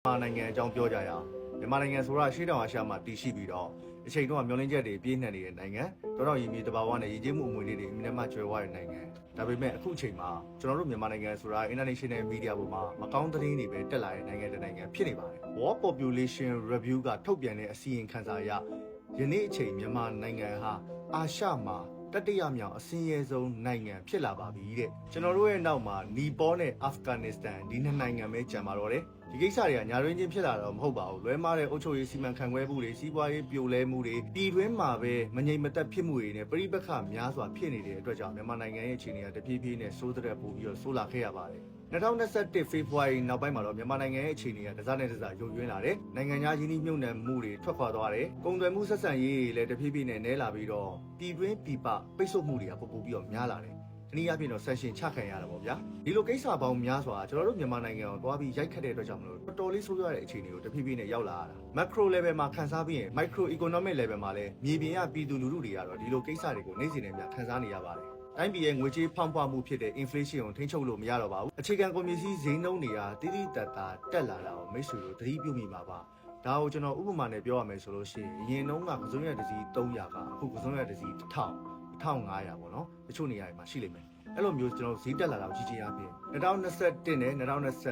မြန်မာနိုင်ငံအကြောင်းပြောကြရအောင်မြန်မာနိုင်ငံဆိုတာရှေးတောင်အာရှမှာတည်ရှိပြီးတော့အချိန်တော့မျောလင်းချက်တွေပြည့်နှက်နေတဲ့နိုင်ငံတော်တော်ရည်မြေတဘာဝနဲ့ရည်ကြီးမှုအမွေလေးတွေအမြဲတမ်းကျွဲဝတဲ့နိုင်ငံဒါပေမဲ့အခုအချိန်မှာကျွန်တော်တို့မြန်မာနိုင်ငံဆိုတာ international media ပေါ်မှာမကောင်းသတင်းတွေပဲတက်လာတဲ့နိုင်ငံတစ်နိုင်ငံဖြစ်နေပါတယ် World Population Review ကထုတ်ပြန်တဲ့အစီရင်ခံစာအရယနေ့အချိန်မြန်မာနိုင်ငံဟာအာရှမှာတတိယမြောင်အစင်းရဲဆုံးနိုင်ငံဖြစ်လာပါပြီတဲ့ကျွန်တော်တို့ရဲ့နောက်မှာနီပေါနဲ့အာဖဂန်နစ္စတန်ဒီနှစ်နိုင်ငံပဲကျန်ပါတော့တယ် ဒီကိစ္စတွေကညာရင်းချင်းဖြစ်လာတော့မဟုတ်ပါဘူးလွဲမားတဲ့အုပ်ချုပ်ရေးစီမံခန့်ခွဲမှုတွေစီးပွားရေးပြိုလဲမှုတွေပြည်တွင်းမှာပဲမငြိမ်မသက်ဖြစ်မှုတွေနဲ့ပြိပက္ခများစွာဖြစ်နေတဲ့အတွက်ကြောင့်မြန်မာနိုင်ငံရဲ့အခြေအနေကတပြေးပြေးနဲ့စိုးတဲ့ပို့ပြီးတော့ဆိုးလာခဲ့ရပါတယ်2021ဖေဖော်ဝါရီနောက်ပိုင်းမှာတော့မြန်မာနိုင်ငံရဲ့အခြေအနေကတစားနဲ့တစားယိုယွင်းလာတယ်။နိုင်ငံသားရင်းနှီးမြှုပ်နှံမှုတွေထွက်ခွာသွားတယ်။ကုန်သွယ်မှုဆက်ဆံရေးတွေလည်းတဖြည်းဖြည်းနဲ့နည်းလာပြီးတော့ပြည်တွင်းပြည်ပပိတ်ဆို့မှုတွေကပိုပိုပြီးတော့များလာတယ်။ တနည်းအားဖြင့်တော့ဆက်ရှင်ချခံရတာပေါ့ဗျာ။ဒီလိုကိစ္စပေါင်းများစွာကျွန်တော်တို့မြန်မာနိုင်ငံကိုသွားပြီးရိုက်ခတ်တဲ့အတွက်ကြောင့်မလို့တော်တော်လေးဆိုးရွားတဲ့အခြေအနေကိုတဖြည်းဖြည်းနဲ့ရောက်လာရတာ။ macro level မှာခန်းစားပြီးရင် micro economic level မှာလည်းမြေပြင်ကပြည်သူလူထုတွေကတော့ဒီလိုကိစ္စတွေကိုနေ့စဉ်နဲ့မျှခန်းစားနေရပါတယ်။တိုင်းပြည်ရဲ့ငွေကြေးဖောင်းပွားမှုဖြစ်တဲ့ inflation ကိုထိန်းချုပ်လို့မရတော့ပါဘူးအခြေခံကုန်ပစ္စည်းဈေးနှုန်းတွေကတိတိတတ်တာတက်လာတာကိုမိတ်ဆွေတို့သတိပြုမိမှာပါဒါကိုကျွန်တော်ဥပမာနဲ့ပြောရမယ်ဆိုလို့ရှိရင်အရင်တုန်းကကစုံရတစ်စီး300ကအခုကစုံရတစ်စီး1000 1500ပေါ့နော်တချို့နေရာတွေမှာရှိလိမ့်မယ်အဲ့လိုမျိုးကျွန်တော်ဈေးတက်လာတာကိုကြီးကြီးအားဖြင့်2021နဲ့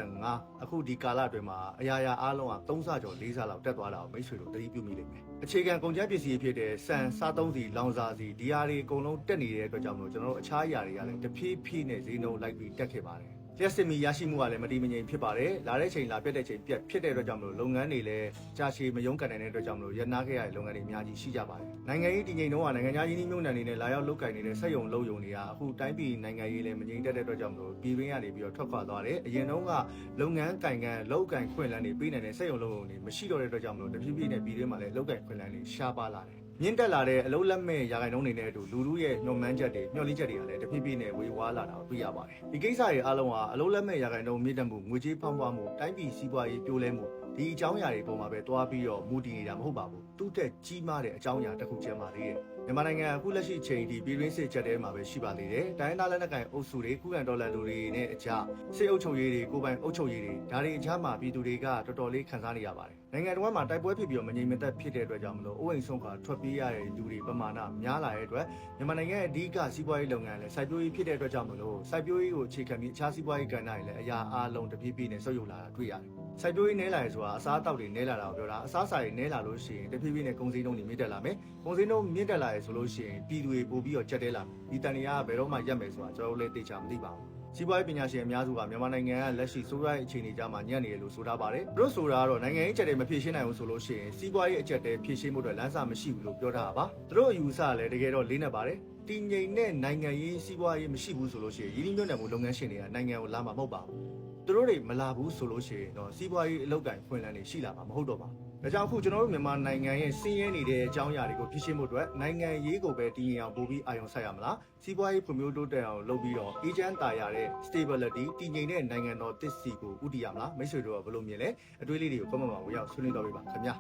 2025အခုဒီကာလအတွင်းမှာအရာရာအားလုံးက3ဆကျော်4ဆလောက်တက်သွားတာကိုမိတ်ဆွေတို့သတိပြုမိလိမ့်မယ်အခြေခံကုန်ကျန်းပစ္စည်းဖြစ်တဲ့ဆန်စားသုံးစီလောင်စာစီဒီဟာတွေအကုန်လုံးတက်နေတဲ့အတွက်ကြောင့်မလို့ကျွန်တော်တို့အခြားအရာတွေကလည်းတဖြည်းဖြည်းနဲ့ဈေးနှုန်းလိုက်ပြီးတက်ခဲ့ပါတယ် လျှက်စစ်မီရရှိမှုကလည်းမတည်မငြိမ်ဖြစ်ပါတယ်။လာတဲ့ချိန်လာပြတ်တဲ့ချိန်ပြတ်ဖြစ်တဲ့အတွက်ကြောင့်မလို့လုပ်ငန်းတွေလည်းကြာရှည်မယုံကန်နိုင်တဲ့အတွက်ကြောင့်မလို့ရနာခဲ့ရတဲ့လုပ်ငန်းတွေအများကြီးရှိကြပါတယ်။နိုင်ငံရေးတည်ငြိမ်တော့နိုင်ငံခြားရင်းနှီးမြှုပ်နှံတွေနဲ့လာရောက်လုပ်ကိုင်နေတဲ့စက်ရုံလုပ်ယုံတွေကအခုတိုင်းပြည်နိုင်ငံရေးလည်းမငြိမ်သက်တဲ့အတွက်ကြောင့်မလို့ပြည်တွင်းကနေပြီးတော့ထွက်ခွာသွားတယ်။အရင်တုန်းကလုပ်ငန်းကင်ကန်လုပ်ကင်ခွင့်လန်းတွေပေးနေတဲ့စက်ရုံလုပ်ယုံတွေမရှိတော့တဲ့အတွက်ကြောင့်မလို့တဖြည်းဖြည်းနဲ့ပြည်တွင်းမှာလည်းလုပ်ကင်ခွင့်လန်းတွေရှားပါလာတယ်။ မြင့်တက်လာတဲ့အလုံးလက်မဲ့ရာဂိုင်နှုန်းတွေနဲ့အတူလူလူရဲ့ညှော်မှန်းချက်တွေညှော်လင့်ချက်တွေကလည်းတဖြည်းဖြည်းနဲ့ဝေဝါးလာတာကိုတွေ့ရပါတယ်။ဒီကိစ္စတွေအားလုံးကအလုံးလက်မဲ့ရာဂိုင်နှုန်းမြင့်တက်မှုငွေကြေးဖောင်းပွားမှုတိုင်းပြည်စီးပွားရေးပြိုလဲမှုဒီအကြောင်းအရာတွေပုံမှာပဲတွားပြီးတော့မူတည်နေတာမဟုတ်ပါဘူး။သူ့တက်ကြီးမားတဲ့အကြောင်းအရာတစ်ခုကျန်ပါသေးတယ်။မြန်မာနိုင်ငံအခုလက်ရှိအချိန်ဒီပြည်တွင်းစစ်ချက်တဲမှာပဲရှိပါသေးတယ်။တိုင်းဒေသလက်နက်ကိုင်အုပ်စုတွေကုလန်ဒေါ်လာလူတွေနဲ့အကြစစ်အုပ်ချုပ်ရေးတွေကိုပိုင်အုပ်ချုပ်ရေးတွေဒါတွေအကြမှာပြည်သူတွေကတော်တော်လေးခံစားနေရပါတယ်။နိုင်ငံတော်မှာတိုက်ပွဲဖြစ်ပြီးတော့မငြိမ်မသက်ဖြစ်တဲ့အတွက်ကြောင့်မလို့အိုးအိမ်ဆုံးကထွက်ပြေးရတဲ့လူတွေပမာဏများလာတဲ့အတွက်မြန်မာနိုင်ငံရဲ့အဓိကစီးပွားရေးလုပ်ငန်းလည်းစိုက်ပျိုးရေးဖြစ်တဲ့အတွက်ကြောင့်မလို့စိုက်ပျိုးရေးကိုအခြေခံပြီးအခြားစီးပွားရေးကဏ္ဍတွေလည်းအရာအားလုံးတပြေးပြေးနဲ့ဆုပ်ယုပ်လာတာတွေ့ရတယ်။စိုက်ပျိုးရေးနဲလာရဲဆိုတာအစားအသောက်တွေနဲလာတာကိုပြောတာအစားအစာတွေနဲလာလို့ရှိရင်တဖြည်းဖြည်းနဲ့ကုန်စည်နှုန်းတွေမြင့်တက်လာမယ်။ကုန်စည်နှုန်းမြင့်တက်လာရဲဆိုလို့ရှိရင်ပြည်သူတွေပို့ပြီးတော့ကြက်တဲလာမယ်။ဒီတန်တွေကဘယ်တော့မှရက်မယ်ဆိုတာကျွန်တော်တို့လည်းသိချာမသိပါဘူး။ စီးပွားရေးပညာရှင်အများစုကမြန်မာနိုင်ငံကလက်ရှိစိုးရိုင်းအခြေအနေကြမှာညံ့နေတယ်လို့ဆိုထားပါတယ်။သူတို့ဆိုတာကတော့နိုင်ငံရေးအချက်တွေမဖြေရှင်းနိုင်ဘူးဆိုလို့ရှိရင်စီးပွားရေးအချက်တွေဖြေရှင်းမှုတွေလမ်းစာမရှိဘူးလို့ပြောထားတာပါ။သူတို့အယူဆလည်းတကယ်တော့လေးနေပါတယ်။ တည်ငြိမ်တဲ့နိုင်ငံရေးစီးပွားရေးမရှိဘူးဆိုလို့ရှိရင်ရင်းနှီးမြှုပ်နှံမှုလုပ်ငန်းရှင်တွေကနိုင်ငံကိုလာမှာမဟုတ်ပါဘူး။သူတို့တွေမလာဘူးဆိုလို့ရှိရင်တော့စီးပွားရေးအလုပ်ကိုင်ဖွင့်လန်းနေရှိလာမှာမဟုတ်တော့ပါဘူး။ဒါကြောင့်အခုကျွန်တော်တို့မြန်မာနိုင်ငံရဲ့စင်းရဲနေတဲ့အကြောင်းအရာတွေကိုဖြစ်ရှင်းမှုအတွက်နိုင်ငံရေးကိုပဲတည်ငြိမ်အောင်ပို့ပြီးအာရုံစိုက်ရမလားစီးပွားရေးဖွံ့ဖြိုးတိုးတက်အောင်လုပ်ပြီးတော့ agent တာရတဲ့ stability တည်ငြိမ်တဲ့နိုင်ငံတော်တစ်စီကိုဥတည်ရမလားမိတ်ဆွေတို့ကဘယ်လိုမြင်လဲအတွေးလေးတွေကို comment မှာဝင်ရောက်ဆွေးနွေးတော့ပြပါခင်ဗျာ